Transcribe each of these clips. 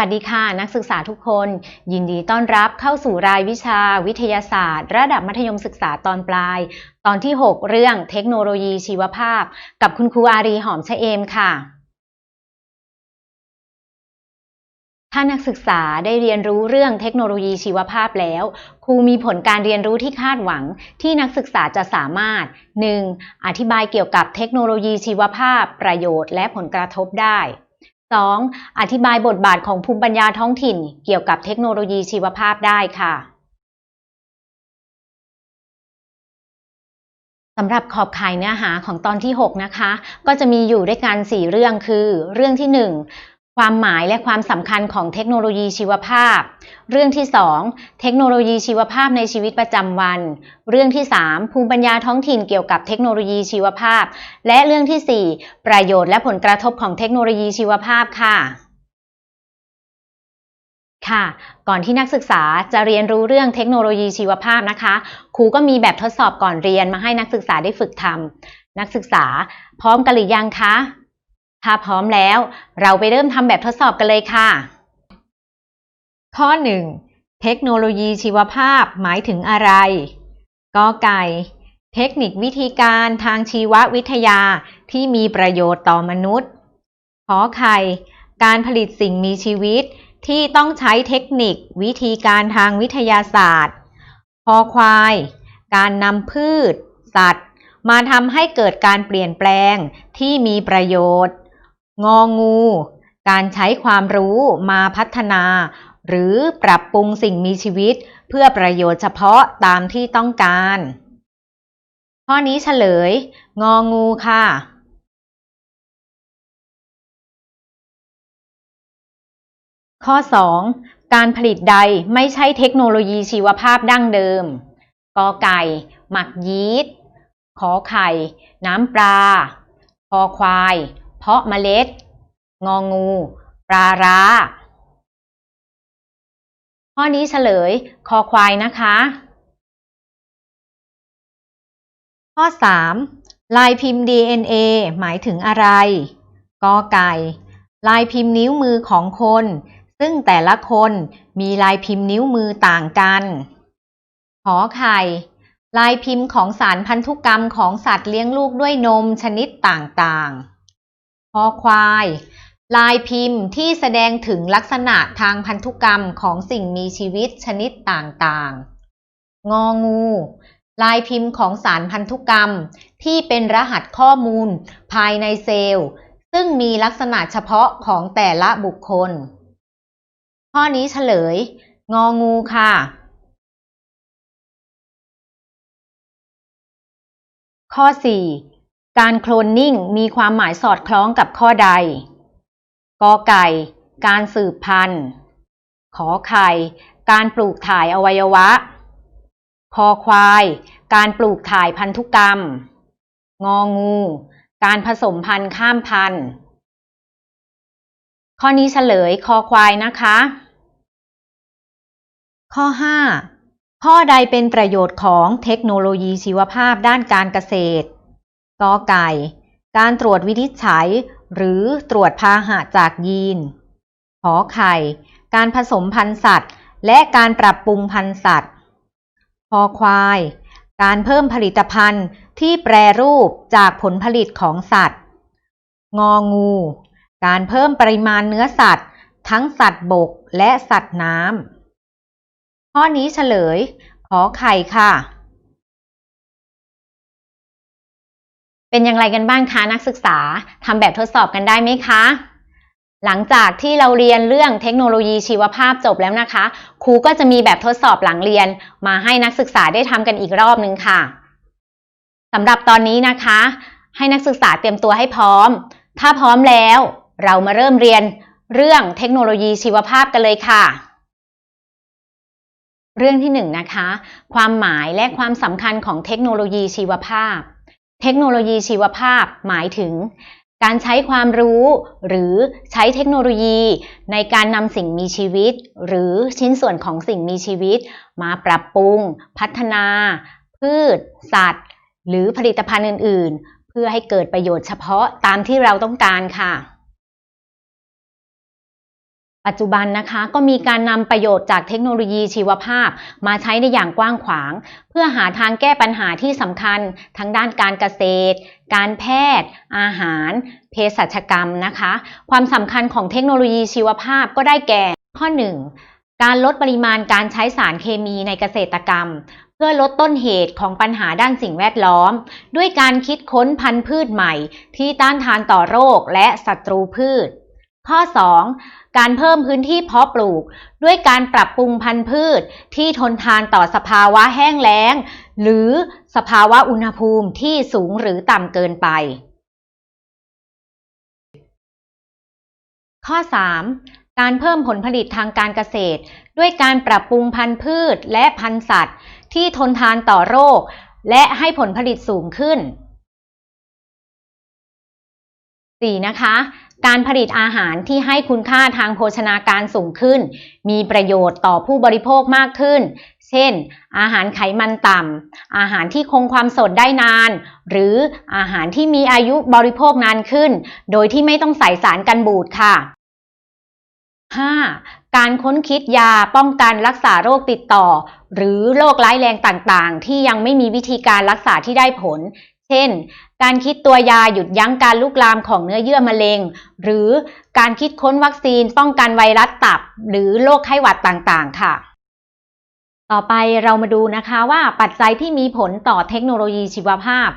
วัสดีค่ะ นักศึกษาทุกคน ยินดีต้อนรับเข้าสู่รายวิชาวิทยาศาสตร์ ระดับมัธยมศึกษาตอนปลาย ตอนที่ 6 เรื่องเทคโนโลยีชีวภาพ กับคุณครูอารีหอมชะเอมค่ะ ถ้านักศึกษาได้เรียนรู้เรื่องเทคโนโลยีชีวภาพแล้วครูมีผลการเรียนรู้ที่คาดหวังที่นักศึกษาจะสามารถ 1. อธิบายเกี่ยวกับเทคโนโลยีชีวภาพ ประโยชน์ และผลกระทบได้ 2. อธิบายบทบาทของภูมิปัญญาท้องถิ่น เกี่ยวกับเทคโนโลยีชีวภาพได้ค่ะสำหรับขอบข่ายเนื้อหาของตอนที่ 6 นะคะ ก็จะมีอยู่ด้วยกัน 4 เรื่องคือ เรื่องที่ 1 ความหมายและความสำคัญของเทคโนโลยีชีวภาพ เรื่องที่ 2 เทคโนโลยีชีวภาพในชีวิตประจำวัน เรื่องที่ 3 ภูมิปัญญาท้องถิ่นเกี่ยวกับเทคโนโลยีชีวภาพ และเรื่องที่ 4 ประโยชน์และผลกระทบของเทคโนโลยีชีวภาพค่ะค่ะ ก่อนที่นักศึกษาจะเรียนรู้เรื่องเทคโนโลยีชีวภาพนะคะ ครูก็มีแบบทดสอบก่อนเรียนมาให้นักศึกษาได้ฝึกทำนักศึกษาพร้อมกันหรือยังคะ ถ้าพร้อมแล้ว เราไปเริ่มทำแบบทดสอบกันเลยค่ะ ข้อ 1. เทคโนโลยีชีวภาพหมายถึงอะไรกอไก่ เทคนิควิธีการทางชีววิทยาที่มีประโยชน์ต่อมนุษย์ขอไข่ การผลิตสิ่งมีชีวิตที่ต้องใช้เทคนิควิธีการทางวิทยาศาสตร์คอควาย การนำพืช สัตว์ มาทำให้เกิดการเปลี่ยนแปลงที่มีประโยชน์ งองู การใช้ความรู้มาพัฒนา หรือปรับปรุงสิ่งมีชีวิต เพื่อประโยชน์เฉพาะตามที่ต้องการ ข้อนี้เฉลย งองูค่ะข้อ 2. การผลิตใดไม่ใช่เทคโนโลยีชีวภาพดั้งเดิม กอไก่ หมักยีสต์ ขอไข่ น้ำปลา คอควาย เพาะเมล็ด งองู ปลาร้า ข้อนี้เฉลยคอควายนะคะ ข้อ 3. ลายพิมพ์ DNA หมายถึงอะไร กอไก่ ลายพิมพ์นิ้วมือของคน ซึ่งแต่ละคนมีลายพิมพ์นิ้วมือต่างกันขอไข่ ลายพิมพ์ของสารพันธุกรรมของสัตว์เลี้ยงลูกด้วยนมชนิดต่างๆ คอควาย ลายพิมพ์ที่แสดงถึงลักษณะทางพันธุกรรมของสิ่งมีชีวิตชนิดต่างๆ งองู ลายพิมพ์ของสารพันธุกรรมที่เป็นรหัสข้อมูลภายในเซลล์ ซึ่งมีลักษณะเฉพาะของแต่ละบุคคล ข้อนี้เฉลย งองูค่ะข้อ 4. การโคลนนิ่งมีความหมายสอดคล้องกับข้อใด กอไก่ การสืบพันธุ์ ขอไข่ การปลูกถ่ายอวัยวะ คอควาย การปลูกถ่ายพันธุกรรม งองู การผสมพันธุ์ข้ามพันธุ์ ข้อนี้เฉลยคอควายนะคะ ข้อ 5 ข้อใดเป็นประโยชน์ของเทคโนโลยีชีวภาพด้านการเกษตร กอไก่ การตรวจวินิจฉัย หรือตรวจพาหะจากยีนขอไข่ การผสมพันธุ์สัตว์ และการปรับปรุงพันธุ์สัตว์คอควาย การเพิ่มผลิตภัณฑ์ที่แปรรูปจากผลผลิตของสัตว์ งองู การเพิ่มปริมาณเนื้อสัตว์ ทั้งสัตว์บกและสัตว์น้ำข้อนี้เฉลย ขอไข่ค่ะ เป็นอย่างไรกันบ้างคะนักศึกษาทำแบบทดสอบกันได้ไหมคะ หลังจากที่เราเรียนเรื่องเทคโนโลยีชีวภาพจบแล้วนะคะ ครูก็จะมีแบบทดสอบหลังเรียน มาให้นักศึกษาได้ทำกันอีกรอบนึงค่ะสำหรับตอนนี้นะคะ ให้นักศึกษาเตรียมตัวให้พร้อม ถ้าพร้อมแล้ว เรามาเริ่มเรียนเรื่องเทคโนโลยีชีวภาพกันเลยค่ะ เรื่องที่หนึ่งนะคะ ความหมายและความสำคัญของเทคโนโลยีชีวภาพ เทคโนโลยีชีวภาพหมายถึง การใช้ความรู้หรือใช้เทคโนโลยี ในการนำสิ่งมีชีวิต หรือชิ้นส่วนของสิ่งมีชีวิต มาปรับปรุง พัฒนา พืช สัตว์ หรือผลิตภัณฑ์อื่น ๆ เพื่อให้เกิดประโยชน์เฉพาะตามที่เราต้องการค่ะ ปัจจุบันนะคะก็มีการนำประโยชน์จากเทคโนโลยีชีวภาพ มาใช้ในอย่างกว้างขวาง เพื่อหาทางแก้ปัญหาที่สำคัญ ทั้งด้านการเกษตร การแพทย์ อาหาร เภสัชกรรมนะคะ ความสำคัญของเทคโนโลยีชีวภาพก็ได้แก่ ข้อ 1. การลดปริมาณการใช้สารเคมีในเกษตรกรรม เพื่อลดต้นเหตุของปัญหาด้านสิ่งแวดล้อม ด้วยการคิดค้นพันธุ์พืชใหม่ ที่ต้านทานต่อโรคและศัตรูพืช ข้อ 2. การเพิ่มพื้นที่เพาะปลูก ด้วยการปรับปรุงพันธุ์พืชที่ทนทานต่อสภาวะแห้งแล้ง หรือสภาวะอุณหภูมิที่สูงหรือต่ำเกินไป ข้อ 3. การเพิ่มผลผลิตทางการเกษตร ด้วยการปรับปรุงพันธุ์พืชและพันธุ์สัตว์ ที่ทนทานต่อโรค และให้ผลผลิตสูงขึ้น 4. นะคะ การผลิตอาหารที่ให้คุณค่าทางโภชนาการสูงขึ้น มีประโยชน์ต่อผู้บริโภคมากขึ้น เช่น อาหารไขมันต่ำ อาหารที่คงความสดได้นาน หรืออาหารที่มีอายุบริโภคนานขึ้น โดยที่ไม่ต้องใส่สารกันบูดค่ะ 5. การค้นคิดยาป้องกันรักษาโรคติดต่อ หรือโรคร้ายแรงต่างๆ ที่ยังไม่มีวิธีการรักษาที่ได้ผล เช่น การคิดตัวยาหยุดยั้งการลุกลามของเนื้อเยื่อมะเร็ง หรือการคิดค้นวัคซีนป้องกันไวรัสตับ หรือโรคไข้หวัดต่างๆ ค่ะ ต่อไปเรามาดูนะคะว่าปัจจัยที่มีผลต่อเทคโนโลยีชีวภาพ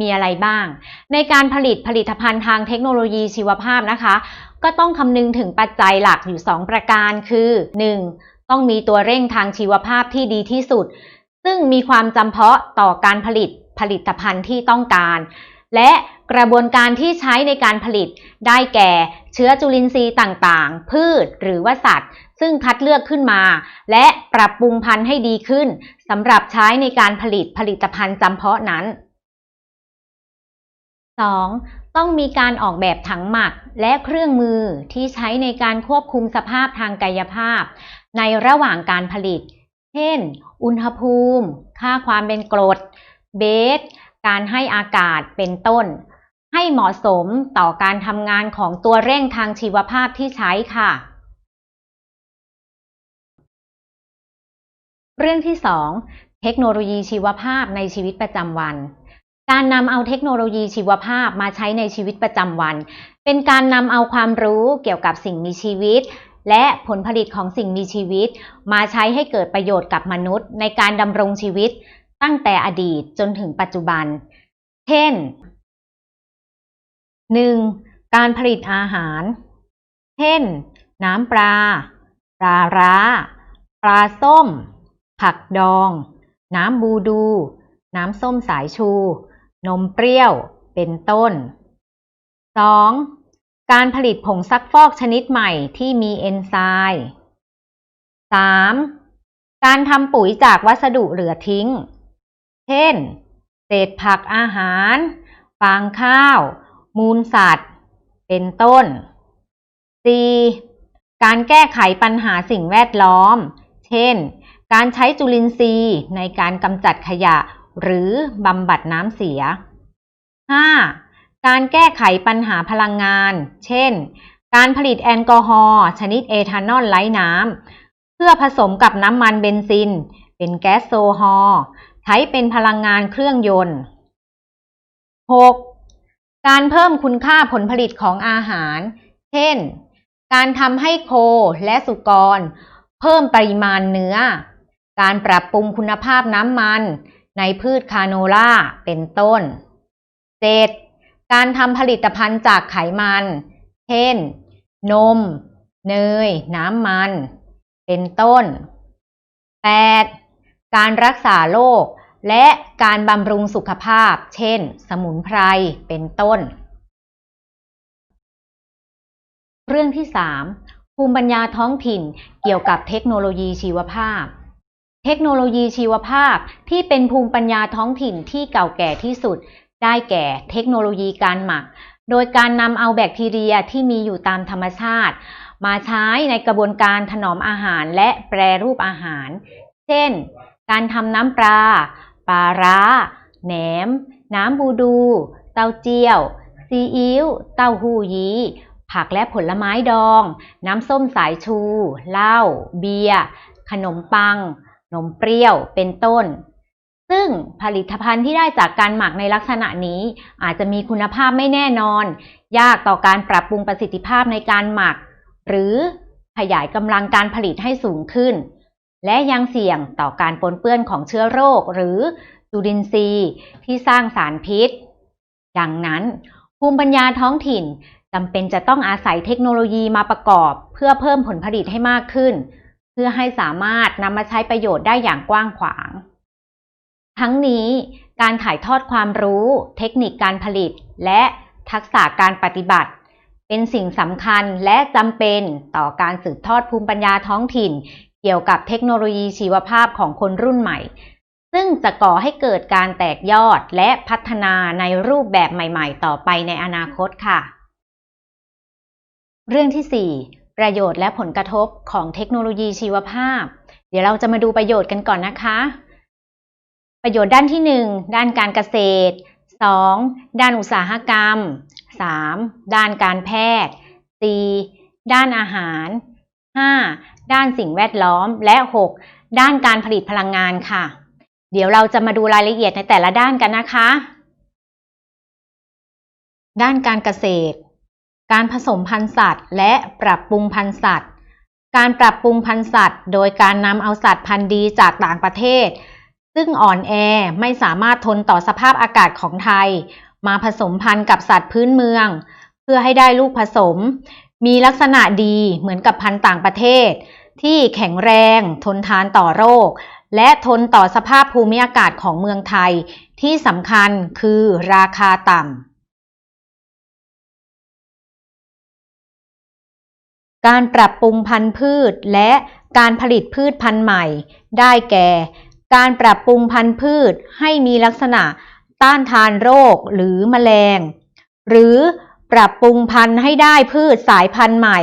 มีอะไรบ้าง ในการผลิตผลิตภัณฑ์ทางเทคโนโลยีชีวภาพนะคะ ก็ต้องคำนึงถึงปัจจัยหลักอยู่ 2 ประการคือ 1. ต้องมีตัวเร่งทางชีวภาพที่ดีที่สุด ซึ่งมีความจำเพาะต่อการผลิต ผลิตภัณฑ์ที่ต้องการ และกระบวนการที่ใช้ในการผลิตได้แก่เชื้อจุลินทรีย์ต่างๆ พืชหรือว่าสัตว์ ซึ่งคัดเลือกขึ้นมา และปรับปรุงพันธุ์ให้ดีขึ้นสำหรับใช้ในการผลิตผลิตภัณฑ์จำเพาะนั้น 2. ต้องมีการออกแบบถังหมักและเครื่องมือที่ใช้ในการควบคุมสภาพทางกายภาพ ในระหว่างการผลิต เช่น อุณหภูมิ ค่าความเป็นกรด เบสการให้อากาศเป็นต้น ให้เหมาะสมต่อการทำงานของตัวเร่งทางชีวภาพที่ใช้ค่ะ เรื่องที่ 2 เทคโนโลยีชีวภาพในชีวิตประจำวัน การนำเอาเทคโนโลยีชีวภาพมาใช้ในชีวิตประจำวัน เป็นการนำเอาความรู้เกี่ยวกับสิ่งมีชีวิตและผลผลิตของสิ่งมีชีวิต มาใช้ให้เกิดประโยชน์กับมนุษย์ในการดำรงชีวิต ตั้งแต่อดีตจนถึงปัจจุบัน เช่น 1. การผลิตอาหาร เช่น น้ำปลา ปลาร้า ปลาส้ม ผักดอง น้ำบูดู น้ำส้มสายชู นมเปรี้ยว เป็นต้น 2. การผลิตผงซักฟอกชนิดใหม่ที่มีเอนไซม์ 3. การทำปุ๋ยจากวัสดุเหลือทิ้ง เช่น เศษผักอาหาร ฟางข้าว มูลสัตว์ เป็นต้น 4. การแก้ไขปัญหาสิ่งแวดล้อม เช่น การใช้จุลินทรีย์ในการกำจัดขยะหรือบำบัดน้ำเสีย 5. การแก้ไขปัญหาพลังงาน เช่น การผลิตแอลกอฮอล์ชนิดเอทานอลไร้น้ำ เพื่อผสมกับน้ำมันเบนซิน เป็นแก๊สโซฮอล์ ใช้เป็นพลังงานเครื่องยนต์ 6. การเพิ่มคุณค่าผลผลิตของอาหาร เช่น การทำให้โคและสุกร เพิ่มปริมาณเนื้อ การปรับปรุงคุณภาพน้ำมัน ในพืชคาโนล่าเป็นต้น 7. การทำผลิตภัณฑ์จากไขมัน เช่น นม เนย น้ำมัน เป็นต้น 8. การรักษาโรคและการบำรุงสุขภาพ เช่น สมุนไพร เป็นต้น เรื่องที่ 3 ภูมิปัญญาท้องถิ่นเกี่ยวกับเทคโนโลยีชีวภาพ เทคโนโลยีชีวภาพที่เป็นภูมิปัญญาท้องถิ่นที่เก่าแก่ที่สุด ได้แก่เทคโนโลยีการหมัก โดยการนำเอาแบคทีเรียที่มีอยู่ตามธรรมชาติ มาใช้ในกระบวนการถนอมอาหารและแปรรูปอาหาร เช่น การทำน้ำปลา ปลาร้า แหนม น้ำบูดู เต้าเจี้ยว ซีอิ๊ว เต้าหู้ยี้ ผักและผลไม้ดอง น้ำส้มสายชู เหล้า เบียร์ ขนมปัง นมเปรี้ยว เป็นต้น ซึ่งผลิตภัณฑ์ที่ได้จากการหมักในลักษณะนี้ อาจจะมีคุณภาพไม่แน่นอน ยากต่อการปรับปรุงประสิทธิภาพในการหมัก หรือขยายกำลังการผลิตให้สูงขึ้น และยังเสี่ยงต่อการปนเปื้อนของเชื้อโรคหรือจุลินทรีย์ที่สร้างสารพิษ ดังนั้น ภูมิปัญญาท้องถิ่นจำเป็นจะต้องอาศัยเทคโนโลยีมาประกอบ เพื่อเพิ่มผลผลิตให้มากขึ้น เพื่อให้สามารถนำมาใช้ประโยชน์ได้อย่างกว้างขวาง ทั้งนี้การถ่ายทอดความรู้ เทคนิคการผลิต และทักษะการปฏิบัติ เป็นสิ่งสำคัญและจำเป็นต่อการสืบทอดภูมิปัญญาท้องถิ่น เกี่ยวกับเทคโนโลยีชีวภาพของคนรุ่นใหม่ ซึ่งจะก่อให้เกิดการแตกยอดและพัฒนาในรูปแบบใหม่ๆ ต่อไปในอนาคตค่ะ เรื่องที่ 4 ประโยชน์และผลกระทบของเทคโนโลยีชีวภาพ เดี๋ยวเราจะมาดูประโยชน์กันก่อนนะคะ ประโยชน์ด้านที่ 1 ด้านการเกษตร 2. ด้านอุตสาหกรรม 3. ด้านการแพทย์ 4. ด้านอาหาร 5. ด้านสิ่งแวดล้อม และ 6. ด้านการผลิตพลังงานค่ะ เดี๋ยวเราจะมาดูรายละเอียดในแต่ละด้านกันนะคะ ด้านการเกษตร การผสมพันธุ์สัตว์ และปรับปรุงพันธุ์สัตว์ การปรับปรุงพันธุ์สัตว์ โดยการนำเอาสัตว์พันธุ์ดีจากต่างประเทศ ซึ่งอ่อนแอไม่สามารถทนต่อสภาพอากาศของไทย มาผสมพันธุ์กับสัตว์พื้นเมือง เพื่อให้ได้ลูกผสมมีลักษณะดีเหมือนกับพันธุ์ต่างประเทศ ที่แข็งแรง ทนทานต่อโรค และทนต่อสภาพภูมิอากาศของเมืองไทย ที่สำคัญคือราคาต่ำ การปรับปรุงพันธุ์พืชและการผลิตพืชพันธุ์ใหม่ ได้แก่ การปรับปรุงพันธุ์พืชให้มีลักษณะต้านทานโรคหรือแมลง หรือ ปรับปรุงพันธุ์ให้ได้พืชสายพันธุ์ใหม่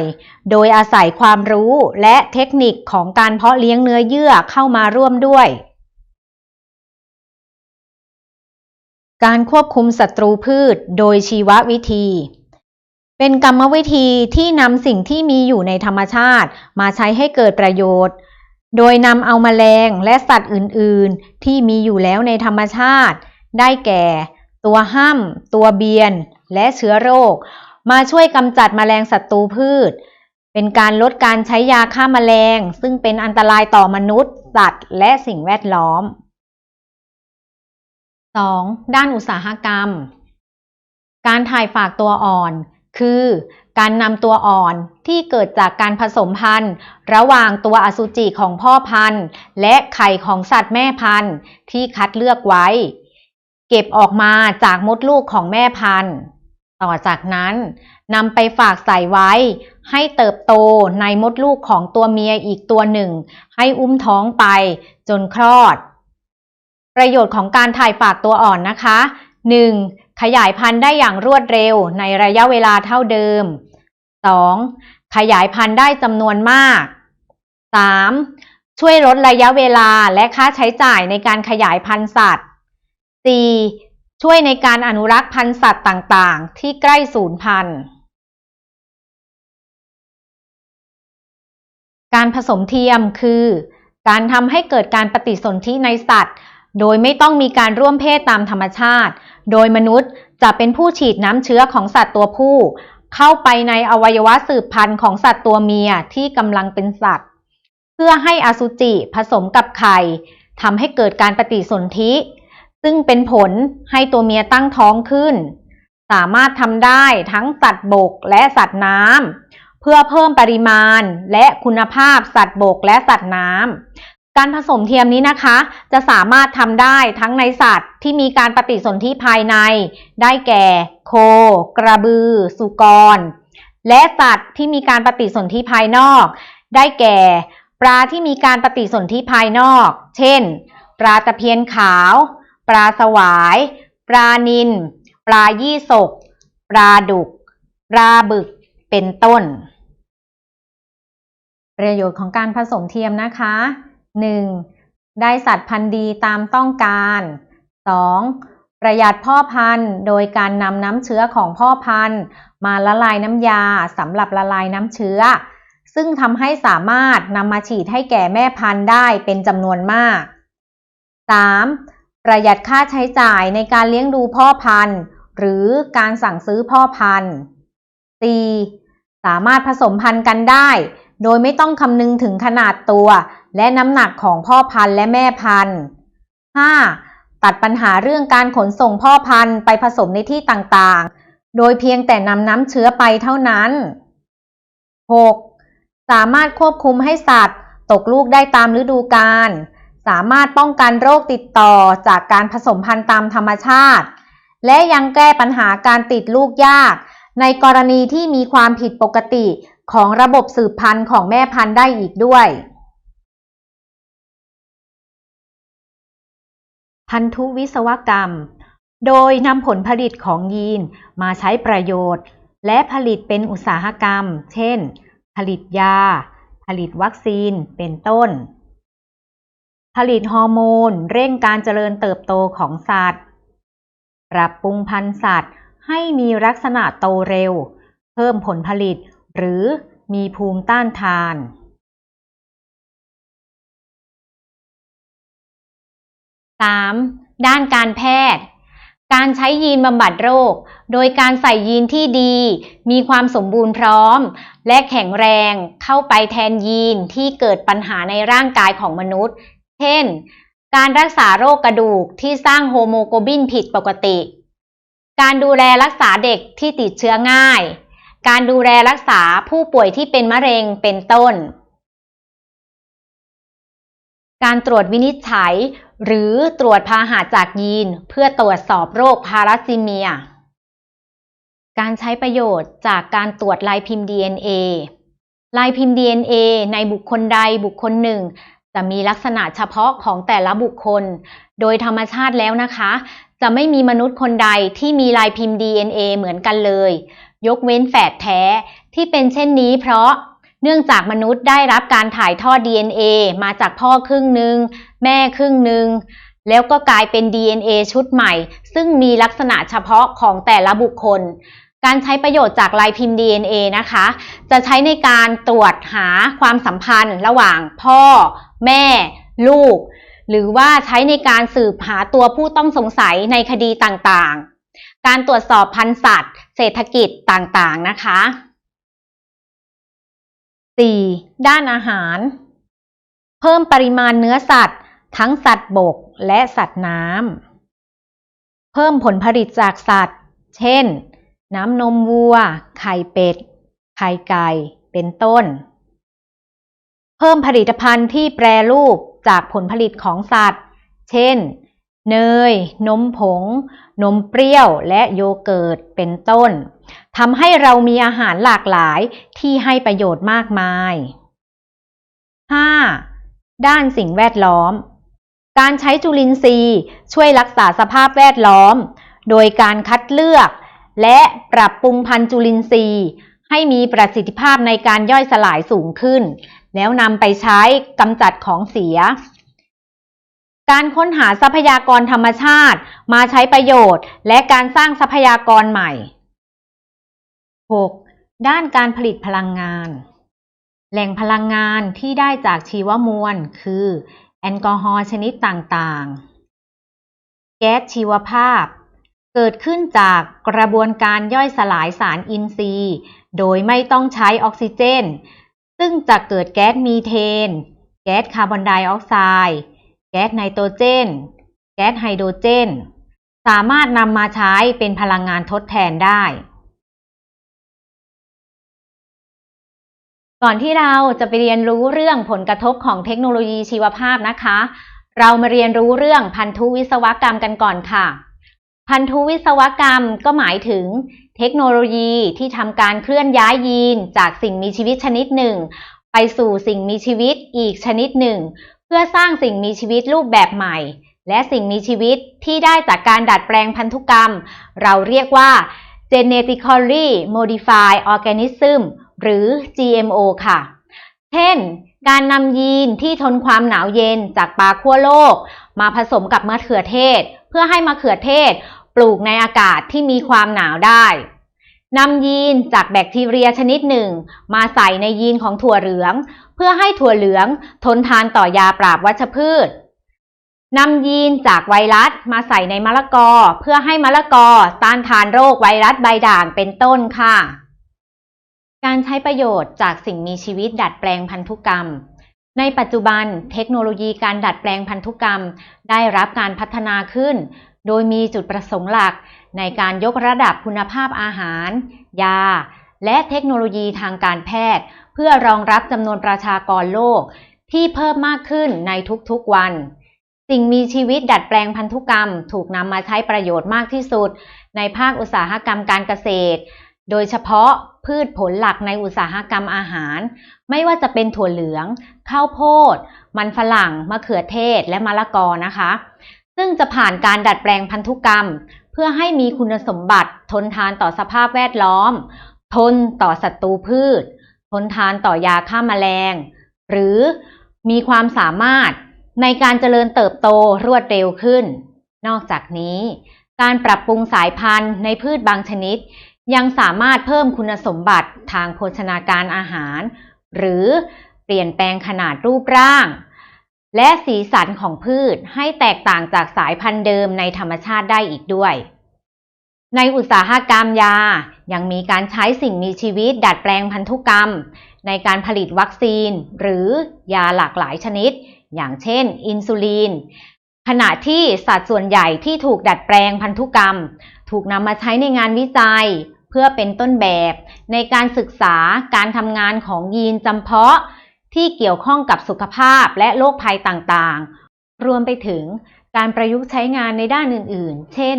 โดยอาศัยความรู้และเทคนิคของการเพาะเลี้ยงเนื้อเยื่อเข้ามาร่วมด้วย การควบคุมศัตรูพืชโดยชีววิธี เป็นกรรมวิธีที่นำสิ่งที่มีอยู่ในธรรมชาติมาใช้ให้เกิดประโยชน์ โดยนำเอามาแมลงและสัตว์อื่น ๆ ที่มีอยู่แล้วในธรรมชาติ ได้แก่ ตัวห้ำตัวเบียน และเชื้อโรค มาช่วยกำจัดแมลงศัตรูพืช เป็นการลดการใช้ยาฆ่าแมลง ซึ่งเป็นอันตรายต่อมนุษย์ สัตว์ และสิ่งแวดล้อม 2. ด้านอุตสาหกรรม การถ่ายฝากตัวอ่อน คือการนำตัวอ่อนที่เกิดจากการผสมพันธุ์ ระหว่างตัวอสุจิของพ่อพันธุ์ และไข่ของสัตว์แม่พันธุ์ที่คัดเลือกไว้ เก็บออกมาจากมดลูกของแม่พันธุ์ ต่อจากนั้นนำไปฝากใส่ไว้ ให้เติบโตในมดลูกของตัวเมียอีกตัวหนึ่ง ให้อุ้มท้องไปจนคลอด ประโยชน์ของการถ่ายฝากตัวอ่อนนะคะ 1. ขยายพันธุ์ได้อย่างรวดเร็วในระยะเวลาเท่าเดิม 2. ขยายพันธุ์ได้จำนวนมาก 3. ช่วยลดระยะเวลาและค่าใช้จ่ายในการขยายพันธุ์สัตว์ 4. ช่วยในการอนุรักษ์พันธุ์สัตว์ต่างๆ ที่ใกล้สูญพันธุ์ การผสมเทียมคือ การทำให้เกิดการปฏิสนธิในสัตว์ โดยไม่ต้องมีการร่วมเพศตามธรรมชาติ โดยมนุษย์จะเป็นผู้ฉีดน้ำเชื้อของสัตว์ตัวผู้ เข้าไปในอวัยวะสืบพันธุ์ของสัตว์ตัวเมียที่กำลังเป็นสัตว์ เพื่อให้อสุจิผสมกับไข่ทำให้เกิดการปฏิสนธิ ซึ่งเป็นผลให้ตัวเมียตั้งท้องขึ้น สามารถทำได้ทั้งสัตว์บกและสัตว์น้ำเพื่อเพิ่มปริมาณและคุณภาพสัตว์บกและสัตว์น้ำการผสมเทียมนี้นะคะ จะสามารถทำได้ทั้งในสัตว์ที่มีการปฏิสนธิภายใน ได้แก่ โค กระบือ สุกร และสัตว์ที่มีการปฏิสนธิภายนอก ได้แก่ ปลาที่มีการปฏิสนธิภายนอก เช่น ปลาตะเพียนขาว ปลาสวาย ปลานิลปลายี่สก ปลาดุก ปลาบึก เป็นต้น ประโยชน์ของการผสมเทียมนะคะ 1. ได้สัตว์พันธุ์ดีตามต้องการ 2. ประหยัดพ่อพันธุ์โดยการนำน้ำเชื้อของพ่อพันธุ์ มาละลายน้ำยาสำหรับละลายน้ำเชื้อ ซึ่งทำให้สามารถนำมาฉีดให้แก่แม่พันธุ์ได้เป็นจำนวนมาก 3. ประหยัดค่าใช้จ่ายในการเลี้ยงดูพ่อพันธุ์ หรือการสั่งซื้อพ่อพันธุ์ 4. สามารถผสมพันธุ์กันได้ โดยไม่ต้องคำนึงถึงขนาดตัว และน้ำหนักของพ่อพันธุ์และแม่พันธุ์ 5. ตัดปัญหาเรื่องการขนส่งพ่อพันธุ์ไปผสมในที่ต่างๆ โดยเพียงแต่นำน้ำเชื้อไปเท่านั้น 6. สามารถควบคุมให้สัตว์ ตกลูกได้ตามฤดูกาล สามารถป้องกันโรคติดต่อจากการผสมพันธุ์ตามธรรมชาติ และยังแก้ปัญหาการติดลูกยาก ในกรณีที่มีความผิดปกติของระบบสืบพันธุ์ของแม่พันธุ์ได้อีกด้วย พันธุวิศวกรรม โดยนำผลผลิตของยีนมาใช้ประโยชน์ และผลิตเป็นอุตสาหกรรม เช่น ผลิตยา ผลิตวัคซีน เป็นต้น ผลิตฮอร์โมน เร่งการเจริญเติบโตของสัตว์ ปรับปรุงพันธุ์สัตว์ให้มีลักษณะโตเร็ว เพิ่มผลผลิต หรือมีภูมิต้านทาน 3. ด้านการแพทย์ การใช้ยีนบำบัดโรค โดยการใส่ยีนที่ดี มีความสมบูรณ์พร้อม และแข็งแรงเข้าไปแทนยีนที่เกิดปัญหาในร่างกายของมนุษย์ เช่น การรักษาโรคกระดูกที่สร้างโฮโมโกลบินผิดปกติ การดูแลรักษาเด็กที่ติดเชื้อง่าย การดูแลรักษาผู้ป่วยที่เป็นมะเร็งเป็นต้น การตรวจวินิจฉัย หรือตรวจพาหะจากยีน เพื่อตรวจสอบโรคพาราซิเมีย การใช้ประโยชน์จากการตรวจลายพิมพ์ DNA ลายพิมพ์ DNA ในบุคคลใดบุคคลหนึ่ง จะมีลักษณะเฉพาะของแต่ละบุคคล โดยธรรมชาติแล้วนะคะ จะไม่มีมนุษย์คนใดที่มีลายพิมพ์ DNA เหมือนกันเลย ยกเว้นแฝดแท้ที่เป็นเช่นนี้เพราะเนื่องจากมนุษย์ได้รับการถ่ายทอด DNA มาจากพ่อครึ่งหนึ่งแม่ครึ่งหนึ่งแล้วก็กลายเป็น DNA ชุดใหม่ ซึ่งมีลักษณะเฉพาะของแต่ละบุคคล การใช้ประโยชน์จากลายพิมพ์ DNA นะคะ จะใช้ในการตรวจหาความสัมพันธ์ระหว่างพ่อ แม่ ลูก หรือว่าใช้ในการสืบหาตัวผู้ต้องสงสัยในคดีต่างๆ การตรวจสอบพันธุ์สัตว์ เศรษฐกิจต่างๆนะคะ 4. ด้านอาหาร เพิ่มปริมาณเนื้อสัตว์ ทั้งสัตว์บกและสัตว์น้ำเพิ่มผลผลิตจากสัตว์ เช่น น้ำนมวัว ไข่เป็ด ไข่ไก่ เป็นต้น เพิ่มผลิตภัณฑ์ที่แปรรูปจากผลผลิตของสัตว์ เช่น เนย นมผง นมเปรี้ยว และโยเกิร์ต เป็นต้น ทำให้เรามีอาหารหลากหลายที่ให้ประโยชน์มากมาย 5. ด้านสิ่งแวดล้อม การใช้จุลินทรีย์ช่วยรักษาสภาพแวดล้อม โดยการคัดเลือก และปรับปรุงพันธุ์จุลินทรีย์ ให้มีประสิทธิภาพในการย่อยสลายสูงขึ้น แล้วนำไปใช้กำจัดของเสีย การค้นหาทรัพยากรธรรมชาติมาใช้ประโยชน์ และการสร้างทรัพยากรใหม่ 6. ด้านการผลิตพลังงาน แหล่งพลังงานที่ได้จากชีวมวล คือ แอลกอฮอล์ชนิดต่างๆ แก๊สชีวภาพ เกิดขึ้นจากกระบวนการย่อยสลายสารอินทรีย์ โดยไม่ต้องใช้ออกซิเจน ซึ่งจะเกิดแก๊สมีเทน แก๊สคาร์บอนไดออกไซด์แก๊สไนโตรเจน แก๊สไฮโดรเจน สามารถนำมาใช้เป็นพลังงานทดแทนได้ ก่อนที่เราจะไปเรียนรู้เรื่องผลกระทบของเทคโนโลยีชีวภาพนะคะ เรามาเรียนรู้เรื่องพันธุวิศวกรรมกันก่อนค่ะ พันธุวิศวกรรมก็หมายถึงเทคโนโลยีที่ทำการเคลื่อนย้ายยีนจากสิ่งมีชีวิตชนิดหนึ่ง ไปสู่สิ่งมีชีวิตอีกชนิดหนึ่ง เพื่อสร้างสิ่งมีชีวิตรูปแบบใหม่ และสิ่งมีชีวิตที่ได้จากการดัดแปลงพันธุกรรม เราเรียกว่า genetically modified organism หรือ GMO ค่ะ เช่น การนำยีนที่ทนความหนาวเย็นจากปลาขั้วโลก มาผสมกับมะเขือเทศ เพื่อให้มะเขือเทศ ปลูกในอากาศที่มีความหนาวได้นำยีนจากแบคทีเรียชนิดหนึ่ง มาใส่ในยีนของถั่วเหลือง เพื่อให้ถั่วเหลืองทนทานต่อยาปราบวัชพืชนำยีนจากไวรัสมาใส่ในมะละกอ เพื่อให้มะละกอต้านทานโรคไวรัสใบด่างเป็นต้นค่ะ การใช้ประโยชน์จากสิ่งมีชีวิตดัดแปลงพันธุกรรม ในปัจจุบันเทคโนโลยีการดัดแปลงพันธุกรรม ได้รับการพัฒนาขึ้น โดยมีจุดประสงค์หลัก ในการยกระดับคุณภาพอาหาร ยา และเทคโนโลยีทางการแพทย์ เพื่อรองรับจำนวนประชากรโลก ที่เพิ่มมากขึ้นในทุกๆวัน สิ่งมีชีวิตดัดแปลงพันธุกรรม ถูกนำมาใช้ประโยชน์มากที่สุด ในภาคอุตสาหกรรมการเกษตร โดยเฉพาะพืชผลหลักในอุตสาหกรรมอาหาร ไม่ว่าจะเป็นถั่วเหลือง ข้าวโพด มันฝรั่ง มะเขือเทศ และมะละกอนะคะ ซึ่งจะผ่านการดัดแปลงพันธุกรรม เพื่อให้มีคุณสมบัติ ทนทานต่อสภาพแวดล้อม ทนต่อศัตรูพืช ทนทานต่อยาฆ่าแมลง หรือมีความสามารถในการเจริญเติบโตรวดเร็วขึ้น นอกจากนี้ การปรับปรุงสายพันธุ์ในพืชบางชนิด ยังสามารถเพิ่มคุณสมบัติทางโภชนาการอาหาร หรือเปลี่ยนแปลงขนาดรูปร่าง และสีสันของพืชให้แตกต่างจากสายพันธุ์เดิมในธรรมชาติได้อีกด้วย ในอุตสาหกรรมยายังมีการใช้สิ่งมีชีวิตดัดแปลงพันธุกรรม ในการผลิตวัคซีน หรือยาหลากหลายชนิด อย่างเช่น อินซูลินขณะที่สัดส่วนใหญ่ที่ถูกดัดแปลงพันธุกรรม ถูกนำมาใช้ในงานวิจัย เพื่อเป็นต้นแบบ ในการศึกษาการทำงานของยีนจำเพาะ ที่เกี่ยวข้องกับสุขภาพและโรคภัยต่างๆ รวมไปถึงการประยุกต์ใช้งานในด้านอื่นๆ เช่น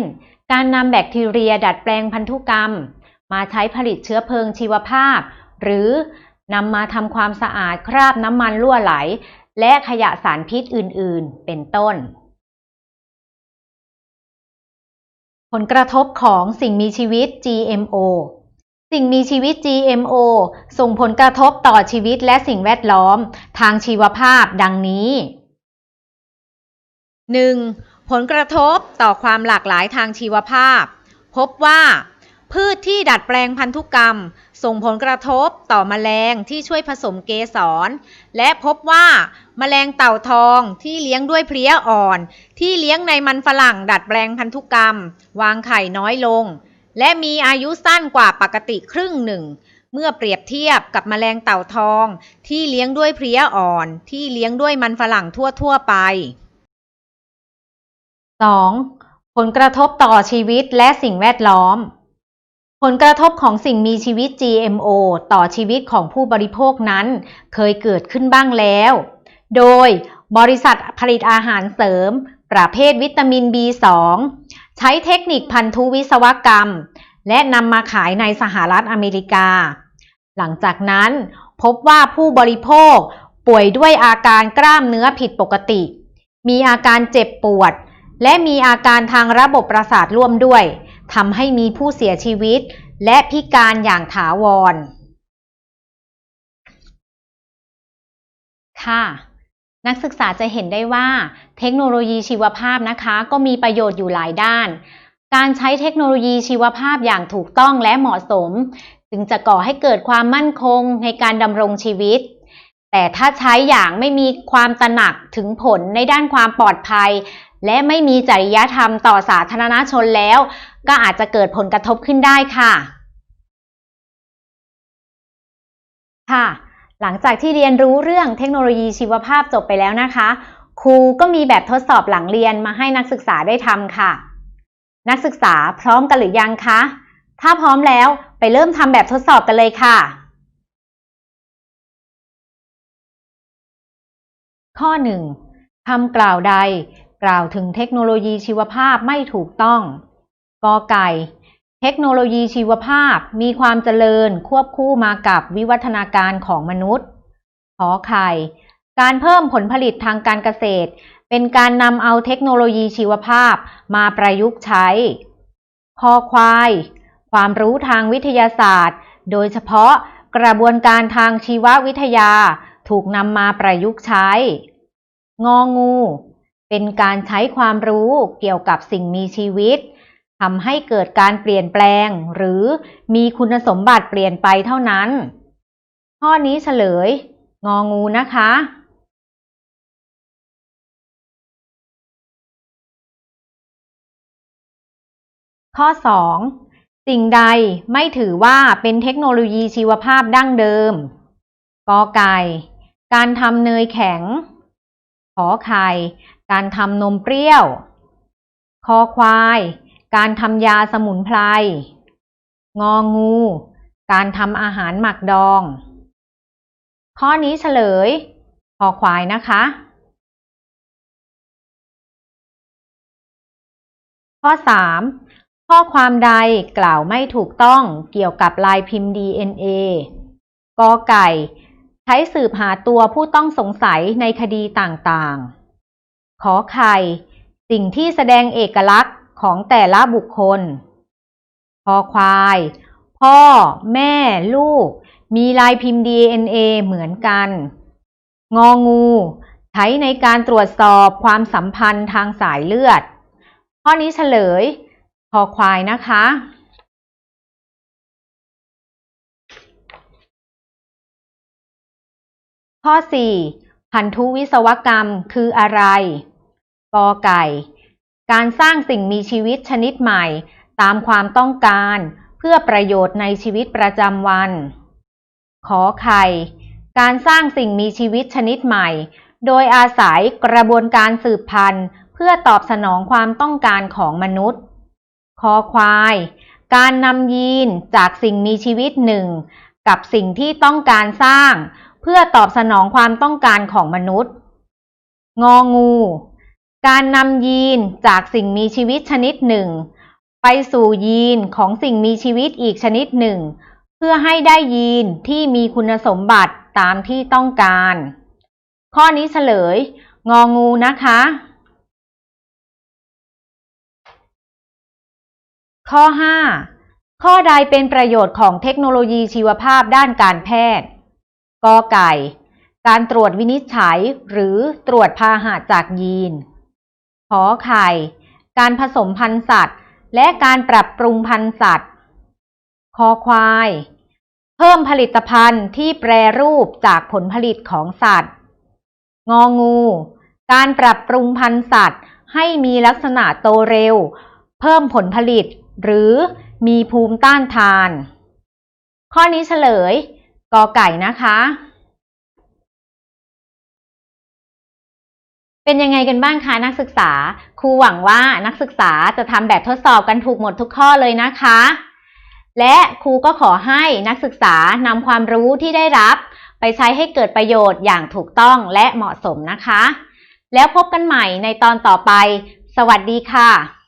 การนำแบคทีเรียดัดแปลงพันธุกรรม มาใช้ผลิตเชื้อเพลิงชีวภาพ หรือนำมาทำความสะอาดคราบน้ำมันรั่วไหล และขยะสารพิษอื่นๆ เป็นต้น ลกระทบของสิ่งมีชีวิต GMO สิ่งมีชีวิต GMO ส่งผลกระทบต่อชีวิตและสิ่งแวดล้อม ทางชีวภาพดังนี้ 1. ผลกระทบต่อความหลากหลายทางชีวภาพ พบว่า พืชที่ดัดแปลงพันธุกรรม ส่งผลกระทบต่อแมลงที่ช่วยผสมเกสร และพบว่า แมลงเต่าทองที่เลี้ยงด้วยเพลี้ยอ่อน ที่เลี้ยงในมันฝรั่งดัดแปลงพันธุกรรม วางไข่น้อยลง และมีอายุสั้นกว่าปกติครึ่งหนึ่ง เมื่อเปรียบเทียบกับแมลงเต่าทอง ที่เลี้ยงด้วยเพลี้ยอ่อน ที่เลี้ยงด้วยมันฝรั่งทั่วๆไป 2. ผลกระทบต่อชีวิตและสิ่งแวดล้อม ผลกระทบของสิ่งมีชีวิต GMO ต่อชีวิตของผู้บริโภคนั้น เคยเกิดขึ้นบ้างแล้ว โดยบริษัทผลิตอาหารเสริม ประเภทวิตามิน B2 ใช้เทคนิคพันธุวิศวกรรม และนำมาขายในสหรัฐอเมริกา หลังจากนั้นพบว่าผู้บริโภคป่วยด้วยอาการกล้ามเนื้อผิดปกติ มีอาการเจ็บปวด และมีอาการทางระบบประสาทร่วมด้วยทำให้มีผู้เสียชีวิต และพิการอย่างถาวร ค่ะ นักศึกษาจะเห็นได้ว่าเทคโนโลยีชีวภาพนะคะก็มีประโยชน์อยู่หลายด้าน การใช้เทคโนโลยีชีวภาพอย่างถูกต้องและเหมาะสม จึงจะก่อให้เกิดความมั่นคงในการดำรงชีวิต แต่ถ้าใช้อย่างไม่มีความตระหนักถึงผลในด้านความปลอดภัย และไม่มีจริยธรรมต่อสาธารณชนแล้ว ก็อาจจะเกิดผลกระทบขึ้นได้ค่ะค่ะ หลังจากที่เรียนรู้เรื่องเทคโนโลยีชีวภาพจบไปแล้วนะคะ ครูก็มีแบบทดสอบหลังเรียนมาให้นักศึกษาได้ทำค่ะ นักศึกษาพร้อมกันหรือยังคะ ถ้าพร้อมแล้วไปเริ่มทำแบบทดสอบกันเลยค่ะ ข้อ 1. คำกล่าวใด กล่าวถึงเทคโนโลยีชีวภาพไม่ถูกต้องกอไก่ เทคโนโลยีชีวภาพมีความเจริญควบคู่มากับวิวัฒนาการของมนุษย์ขอไข่ การเพิ่มผลผลิตทางการเกษตร เป็นการนำเอาเทคโนโลยีชีวภาพมาประยุกต์ใช้ คอควาย ความรู้ทางวิทยาศาสตร์ โดยเฉพาะกระบวนการทางชีววิทยาถูกนำมาประยุกต์ใช้ งองู เป็นการใช้ความรู้เกี่ยวกับสิ่งมีชีวิต ทำให้เกิดการเปลี่ยนแปลง หรือมีคุณสมบัติเปลี่ยนไปเท่านั้น ข้อนี้เฉลย งองูนะคะ ข้อ 2. สิ่งใดไม่ถือว่าเป็นเทคโนโลยีชีวภาพดั้งเดิมกอไก่ การทำเนยแข็ง ขอไข่ การทำนมเปรี้ยว คอควาย การทำยาสมุนไพร งองู การทำอาหารหมักดอง ข้อนี้เฉลยคอควายนะคะ ข้อ 3. ข้อความใดกล่าวไม่ถูกต้องเกี่ยวกับลายพิมพ์ DNA กอไก่ ใช้สืบหาตัวผู้ต้องสงสัยในคดีต่างๆ ขอไข่ สิ่งที่แสดงเอกลักษณ์ ของแต่ละบุคคล คอควาย พ่อ แม่ ลูก มีลายพิมพ์ DNA เหมือนกัน งองู ใช้ในการตรวจสอบความสัมพันธ์ทางสายเลือด ข้อนี้เฉลย คอควายนะคะข้อ 4. พันธุวิศวกรรมคืออะไร กอไก่ การสร้างสิ่งมีชีวิตชนิดใหม่ ตามความต้องการ เพื่อประโยชน์ในชีวิตประจำวัน ขอไข่ การสร้างสิ่งมีชีวิตชนิดใหม่ โดยอาศัยกระบวนการสืบพันธุ์ เพื่อตอบสนองความต้องการของมนุษย์ คอควาย การนำยีนจากสิ่งมีชีวิตหนึ่ง กับสิ่งที่ต้องการสร้าง เพื่อตอบสนองความต้องการของมนุษย์ งองู การนำยีนจากสิ่งมีชีวิตชนิดหนึ่ง ไปสู่ยีนของสิ่งมีชีวิตอีกชนิดหนึ่ง เพื่อให้ได้ยีนที่มีคุณสมบัติตามที่ต้องการ ข้อนี้เฉลย งองูนะคะ ข้อ 5 ข้อใดเป็นประโยชน์ของเทคโนโลยีชีวภาพด้านการแพทย์กอไก่ การตรวจวินิจฉัยหรือตรวจพาหะจากยีน ขอไข่ การผสมพันธุ์สัตว์ และการปรับปรุงพันธุ์สัตว์ คอควาย เพิ่มผลิตภัณฑ์ที่แปรรูปจากผลผลิตของสัตว์ งองู การปรับปรุงพันธุ์สัตว์ ให้มีลักษณะโตเร็ว เพิ่มผลผลิต หรือมีภูมิต้านทาน ข้อนี้เฉลยกอไก่นะคะ เป็นยังไงกันบ้างคะนักศึกษา ครูหวังว่านักศึกษาจะทำแบบทดสอบกันถูกหมดทุกข้อเลยนะคะ และครูก็ขอให้นักศึกษานำความรู้ที่ได้รับ ไปใช้ให้เกิดประโยชน์อย่างถูกต้องและเหมาะสมนะคะ แล้วพบกันใหม่ในตอนต่อไป สวัสดีค่ะ